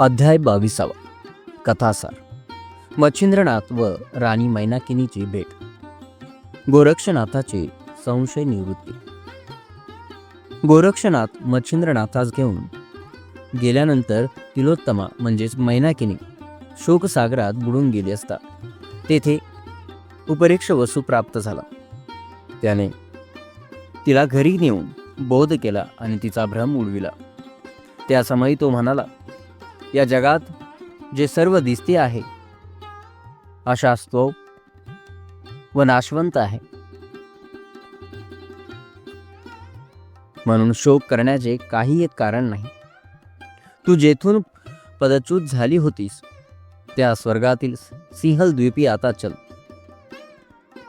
अध्याय बावीसावा. कथासार मच्छिंद्रनाथ व राणी मैनाकिनीची भेट. गोरक्षनाथाची संशय निवृत्ती. गोरक्षनाथ मच्छिंद्रनाथास घेऊन गेल्यानंतर तिलोत्तमा म्हणजेच मैनाकिनी शोकसागरात बुडून गेली असता तेथे उपरीक्ष वसू प्राप्त झाला. त्याने तिला घरी नेऊन बोध केला आणि तिचा भ्रम उडविला. त्यासमयी तो म्हणाला या जगात जे सर्व दिसते आहे अशा असतो व नाशवंत आहे. म्हणून शोक करण्याचे काही एक कारण नाही. तू जेथून पदच्युत झाली होतीस त्या स्वर्गातील सिंहल द्वीपी आता चल.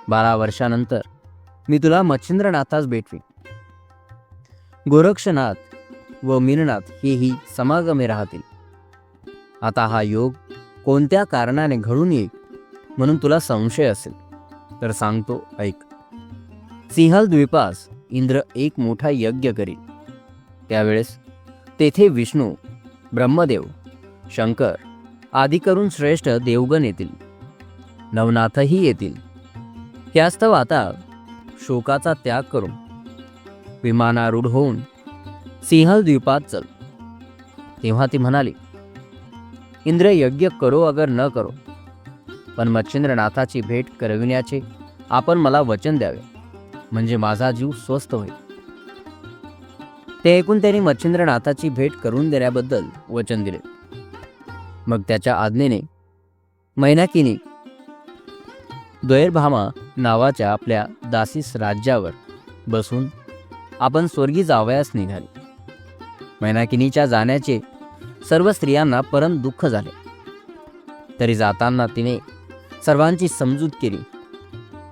बारा वर्षानंतर मी तुला मच्छिंद्रनाथास भेटवी गोरक्षनाथ व मीननाथ हेही समागमे राहतील. आता हा योग कोणत्या कारणाने घडून येईल म्हणून तुला संशय असेल. तर सांगतो ऐक. सिंहल द्वीपास इंद्र एक मोठा यज्ञ करील. त्यावेळेस तेथे विष्णू ब्रह्मदेव शंकर आदी करून श्रेष्ठ देवगण येतील. नवनाथही येतील. त्यास्तव आता शोकाचा त्याग करून विमानारूढ होऊन सिंहल द्वीपात चल. तेव्हा ती म्हणाली इंद्र यज्ञ करो अगर न करो. पण मच्छिंद्रनाथाची भेट करविण्याचे आपण मला वचन द्यावे. म्हणजे माझा जीव स्वस्थ होईल. ते ऐकून त्यांनी मच्छिंद्रनाथाची भेट करून देण्याबद्दल वचन दिले. मग त्याच्या आज्ञेने मैनाकिनी द्वैरभामा नावाच्या आपल्या दासीस राज्यावर बसून आपण स्वर्गी जावयास निघाले. मैनाकिनीच्या जाण्याचे सर्व स्त्रियांना परम दुःख झाले. तरी जाताना तिने सर्वांची समजूत केली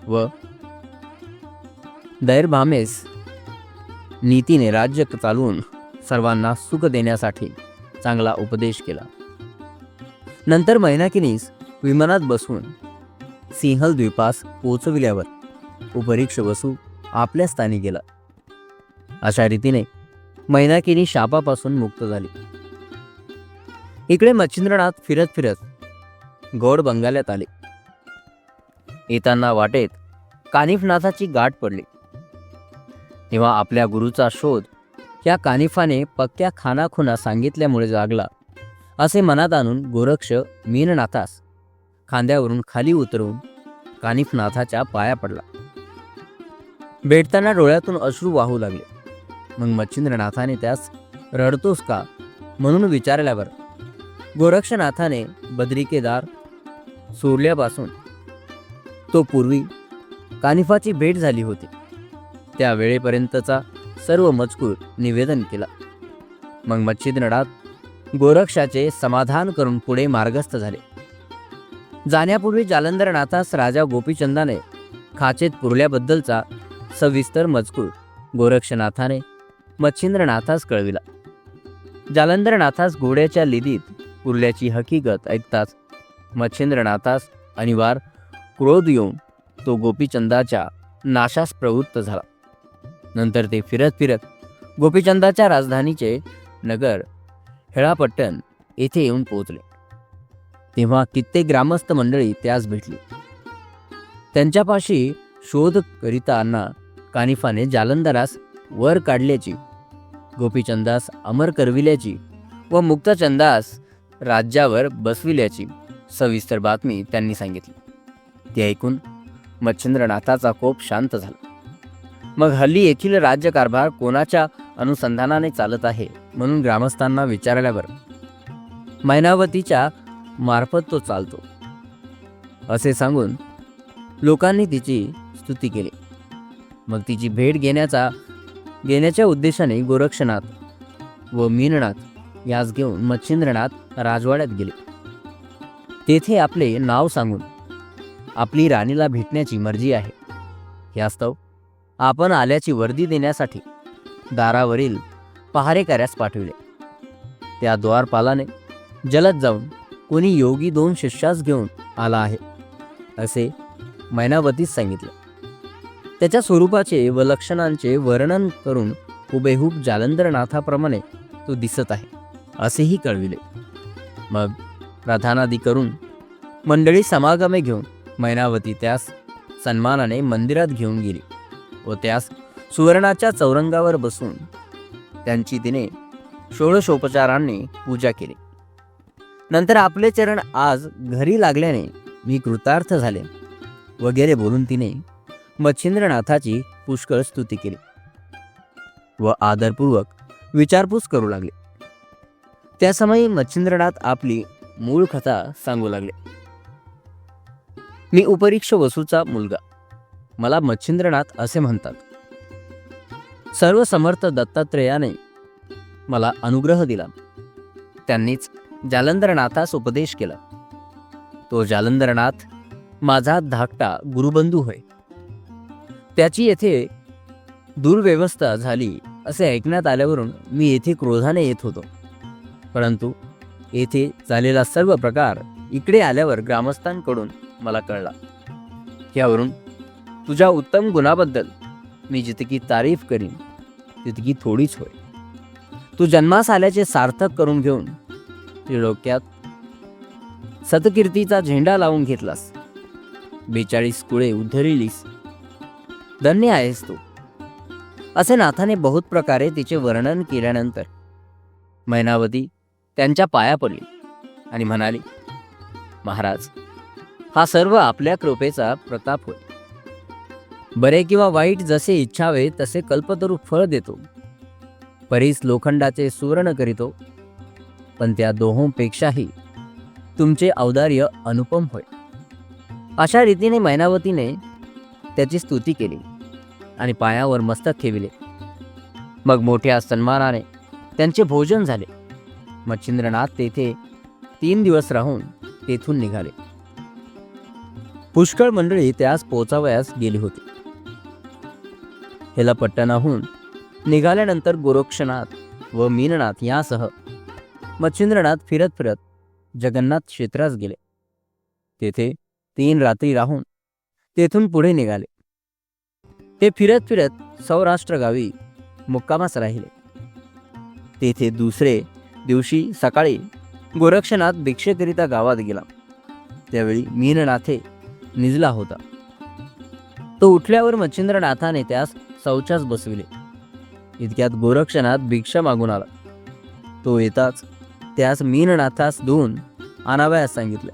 व दैरभामेस नीतीने राज्य चालवून सर्वांना सुख देण्यासाठी चांगला उपदेश केला. नंतर मैनाकिनीस विमानात बसून सिंहल द्वीपास पोचविल्यावर उपरीक्ष वसू आपल्या स्थानी गेला. अशा रीतीने मैनाकिनी शापापासून मुक्त झाली. इकडे मच्छिंद्रनाथ फिरत फिरत गोड बंगाल्यात आले. येताना वाटेत कानिफनाथाची गाठ पडली. तेव्हा आपल्या गुरुचा शोध या कानिफाने पक्क्या खानाखुना सांगितल्यामुळे जागला. असे मनात आणून गोरक्ष मीननाथास खांद्यावरून खाली उतरून कानिफनाथाच्या पाया पडला. भेटताना डोळ्यातून अश्रू वाहू लागले. मग मच्छिंद्रनाथाने त्यास रडतोस का? म्हणून विचारल्यावर गोरक्षनाथाने बद्रिकेदार सोडल्यापासून तो पूर्वी कानिफाची भेट झाली होती. त्या वेळेपर्यंतचा सर्व मजकूर निवेदन केला. मग मच्छिंद्रनाथ गोरक्षाचे समाधान करून पुढे मार्गस्थ झाले. जाण्यापूर्वी जालंधरनाथास राजा गोपीचंदाने खाचेत पुरल्याबद्दलचा सविस्तर मजकूर गोरक्षनाथाने मच्छिंद्रनाथास कळविला. जालंधरनाथास घोड्याच्या लिदीत पुरल्याची हकीकत ऐकताच मच्छिंद्रनाथास अनिवार क्रोध येऊन तो गोपीचंदाच्या नाशास प्रवृत्त झाला. नंतर ते फिरत फिरत गोपीचंदाच्या राजधानीचे नगर हेळापट्टण येथे येऊन पोहोचले. तेव्हा कित्येक ग्रामस्थ मंडळी त्यास भेटली. त्यांच्यापाशी शोध करीताना कानिफाने जालंधरास वर काढल्याची गोपीचंदास अमर करविल्याची व मुक्तचंदास राज्यावर बसविल्याची सविस्तर बातमी त्यांनी सांगितली. ती ऐकून मच्छिंद्रनाथाचा कोप शांत झाला. मग हल्ली येथील राज्यकारभार कोणाच्या अनुसंधानाने चालत आहे म्हणून ग्रामस्थांना विचारल्यावर मैनावतीच्या मार्फत तो चालतो. असे सांगून लोकांनी तिची स्तुती केली. मग तिची भेट घेण्याचा घेण्याच्या उद्देशाने गोरक्षनाथ व मीननाथ यास घेऊन मच्छिंद्रनाथ राजवाड्यात गेले. तेथे आपले नाव सांगून आपली राणीला भेटण्याची मर्जी आहे. यास्तव आपण आल्याची वर्दी देण्यासाठी दारावरील पहारेकऱ्यास पाठविले. त्या द्वारपालाने जलद जाऊन कोणी योगी दोन शिष्यास घेऊन आला आहे असे मैनावतीस सांगितले. त्याच्या स्वरूपाचे व लक्षणांचे वर्णन करून हुबेहूब जालंधरनाथाप्रमाणे तो दिसत आहे. असेही कळविले. मग प्रधानादी करून मंडळी समागमे घेऊन मैनावती त्यास सन्मानाने मंदिरात घेऊन गेली व त्यास सुवर्णाच्या चौरंगावर बसून त्यांची तिने षोडशोपचारांनी पूजा केली. नंतर आपले चरण आज घरी लागल्याने मी कृतार्थ झाले वगैरे बोलून तिने मच्छिंद्रनाथाची पुष्कळ स्तुती केली व आदरपूर्वक विचारपूस करू लागले. त्या समयी मच्छिंद्रनाथ आपली मूळ कथा सांगू लागले. मी उपरीक्ष वसूचा मुलगा. मला मच्छिंद्रनाथ असे म्हणतात. सर्व समर्थ दत्तात्रेयाने मला अनुग्रह दिला. त्यांनीच जालंधरनाथास उपदेश केला. तो जालंधरनाथ माझा धाकटा गुरुबंधू होय. त्याची येथे दुर्व्यवस्था झाली असे ऐकण्यात आल्यावरून मी येथे क्रोधाने येत होतो. परंतु येथे झालेला सर्व प्रकार इकडे आल्यावर ग्रामस्थांकडून मला कळला यावरून तुझ्या उत्तम गुणाबद्दल मी जितकी तारीफ करीन तितकी थोडीच होय. तू जन्मास आल्याचे सार्थक करून घेऊन त्रिलोक्यात सतकीर्तीचा झेंडा लावून घेतलास. बेचाळीस कुळे उद्धरिलीस धन्य आहेस तू. असे नाथाने बहुत प्रकारे तिचे वर्णन केल्यानंतर मैनावती त्यांच्या पाया पडली आणि म्हणाली महाराज हा सर्व आपल्या कृपेचा प्रताप होय. बरे किंवा वाईट जसे इच्छावे तसे कल्पतरू फळ देतो. परीस लोखंडाचे सुवर्ण करीतो. पण त्या दोहोंपेक्षाही तुमचे औदार्य अनुपम होय. अशा रीतीने मैनावतीने त्याची स्तुती केली आणि पायावर मस्तक ठेविले. मग मोठ्या सन्मानाने त्यांचे भोजन झाले. मच्छिंद्रनाथ तेथे तीन दिवस राहून तेथून निघाले. पुष्कळ मंडळी त्यास पोचावयास गेली होती. हेलापट्टणाहून निघाल्यानंतर गोरक्षनाथ व मीननाथ यासह मच्छिंद्रनाथ फिरत फिरत जगन्नाथ क्षेत्रास गेले. तेथे तीन रात्री राहून तेथून पुढे निघाले. ते फिरत फिरत सौराष्ट्र गावी मुक्कामास राहिले. तेथे दुसरे दिवशी सकाळी गोरक्षनाथ भिक्षेकरिता गावात गेला. त्यावेळी मीननाथे निजला होता. तो उठल्यावर मच्छिंद्रनाथाने त्यास शौचास बसविले. इतक्यात गोरक्षनाथ भिक्षा मागून आला. तो येताच त्यास मीननाथास धुवून आणावयास सांगितले.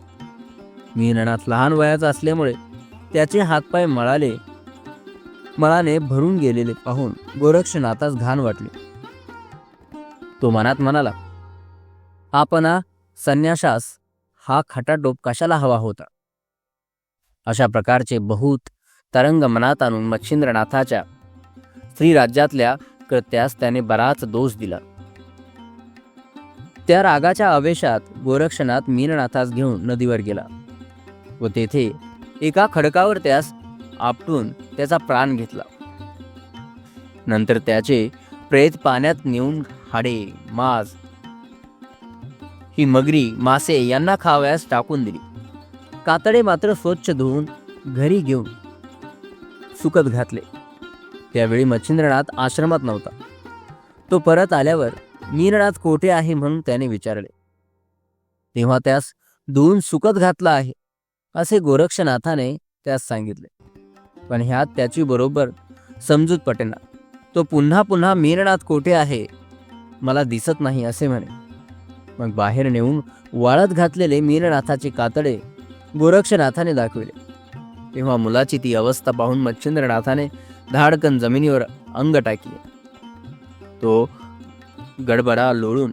मीननाथ लहान वयाचा असल्यामुळे त्याचे हातपाय मळाले मळाने भरून गेलेले पाहून गोरक्षनाथास घाण वाटले. तो मनात म्हणाला आपणा संन्याशास हा खटाटोप कशाला हवा होता? अशा प्रकारचे बहुत तरंग मनात आणून मच्छिंद्रनाथाच्या स्त्रीराज्यातल्या कृत्यास त्याने बराच दोष दिला. त्या रागाच्या आवेशात गोरक्षनाथ मीननाथास घेऊन नदीवर गेला व तेथे एका खडकावर त्यास आपटून त्याचा प्राण घेतला. नंतर त्याचे प्रेत पाण्यात नेऊन हाडे माज ही मगरी मासे यांना खावयास टाकून दिली. कातडे मात्र स्वच्छ धुवून घरी घेऊन सुकत घातले. त्यावेळी मच्छिंद्रनाथ आश्रमात नव्हता. तो परत आल्यावर नीरनाथ कोठे आहे म्हणून त्याने विचारले. तेव्हा त्यास धुवून सुकत घातला आहे असे गोरक्षनाथाने त्यास सांगितले. पण ह्यात त्याची बरोबर समजूत पटेना. तो पुन्हा पुन्हा मीरनाथ कोठे आहे मला दिसत नाही असे म्हणे. मग बाहेर नेऊन वाळत घातलेले मीननाथाचे कातडे गोरक्षनाथाने दाखविले. तेव्हा मुलाची ती अवस्था पाहून मच्छिंद्रनाथाने धाडकन जमिनीवर अंग टाकले. तो गडबडा लोळून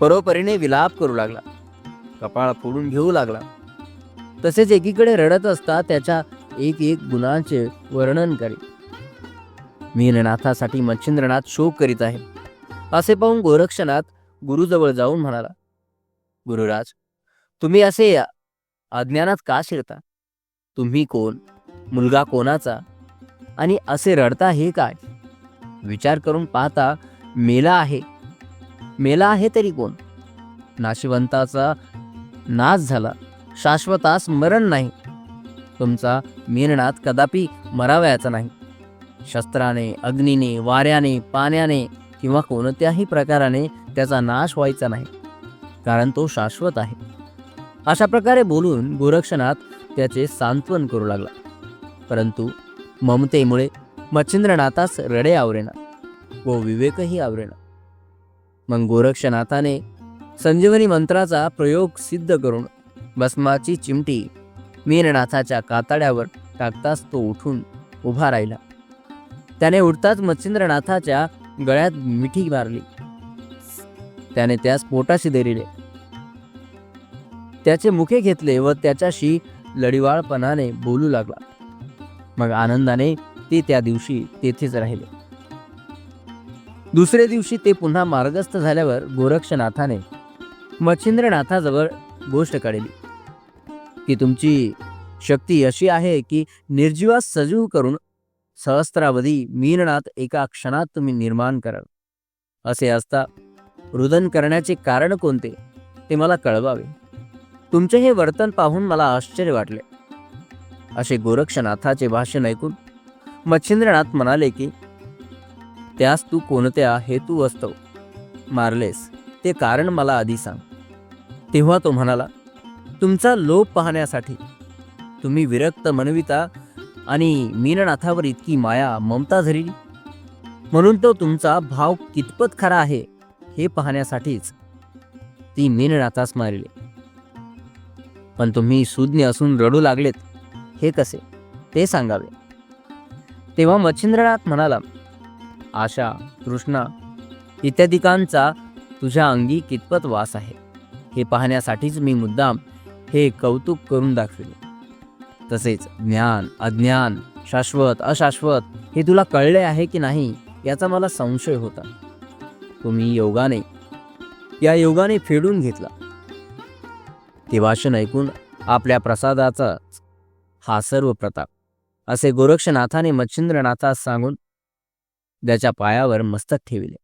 परोपरीने विलाप करू लागला. कपाळ फोडून घेऊ लागला. तसेच एकीकडे रडत असता त्याच्या एक एक गुणांचे वर्णन करी मीननाथासाठी मच्छिंद्रनाथ शोक करीत आहे. असे पाहून गोरक्षनाथ गुरुजवळ जाऊन म्हणाला गुरुराज तुम्ही असे अज्ञानात का शिरता? तुम्ही कोण? मुलगा कोणाचा? आणि असे रडता हे काय? विचार करून पाहता मेला आहे. मेला आहे तरी कोण? नाशिवंताचा नाश झाला. शाश्वतास मरण नाही. तुमचा मीननाथ कदापि मरावयाचा नाही. शस्त्राने अग्नीने वाऱ्याने पाण्याने किंवा कोणत्याही प्रकाराने त्याचा नाश व्हायचा नाही कारण तो शाश्वत आहे. अशा प्रकारे बोलून गोरक्षनाथ त्याचे सांत्वन करू लागला. परंतु ममतेमुळे मच्छिंद्रनाथास रडे आवरेना व विवेकही आवरेना. मग गोरक्षनाथाने संजीवनी मंत्राचा प्रयोग सिद्ध करून भस्माची चिमटी मीननाथाच्या कातड्यावर टाकताच तो उठून उभा राहिला. त्याने उठताच मच्छिंद्रनाथाच्या गळ्यात मिठी मारली. त्याने त्यास पोटाशी धरिले त्याचे मुखे घेतले व त्याच्याशी लढिवाळपणाने बोलू लागला. मग आनंदाने ते त्या दिवशी तेथेच राहिले. दुसरे दिवशी ते पुन्हा मार्गस्थ झाल्यावर गोरक्षनाथाने मच्छिंद्रनाथाजवळ गोष्ट काढली. की तुमची शक्ती अशी आहे की निर्जीवास सजीव करून सहस्त्रावधी मीननाथ एका क्षणात तुम्ही निर्माण कराल. असे असता रुदन करण्याचे कारण कोणते ते मला कळवावे. तुमचे हे वर्तन पाहून मला आश्चर्य वाटले. असे गोरक्षनाथाचे भाषण ऐकून मच्छिंद्रनाथ म्हणाले की त्यास तू कोणत्या हेतू असतो मारलेस ते कारण मला आधी सांग. तेव्हा तो म्हणाला तुमचा लोभ पाहण्यासाठी तुम्ही विरक्त मनविता आणि मीननाथावर इतकी माया ममता धरली. म्हणून तो तुमचा भाव कितपत खरा आहे हे पाहण्यासाठीच ती मीननाथास मारिले. पण तुम्ही सुज्ञ असून रडू लागलेत हे कसे? ते सांगावे. तेव्हा मच्छिंद्रनाथ म्हणाला आशा तृष्णा इत्यादिकांचा तुझ्या अंगी कितपत वास आहे हे पाहण्यासाठीच मी मुद्दाम हे कौतुक करून दाखविले. तसेच ज्ञान अज्ञान शाश्वत अशाश्वत हे तुला कळले आहे की नाही याचा मला संशय होता. तुम्ही योगाने या योगाने फेडून घेतला. ते भाषण ऐकून आपल्या प्रसादाचा हा सर्व प्रताप असे गोरक्षनाथाने मच्छिंद्रनाथास सांगून त्याच्या पायावर मस्तक ठेविले.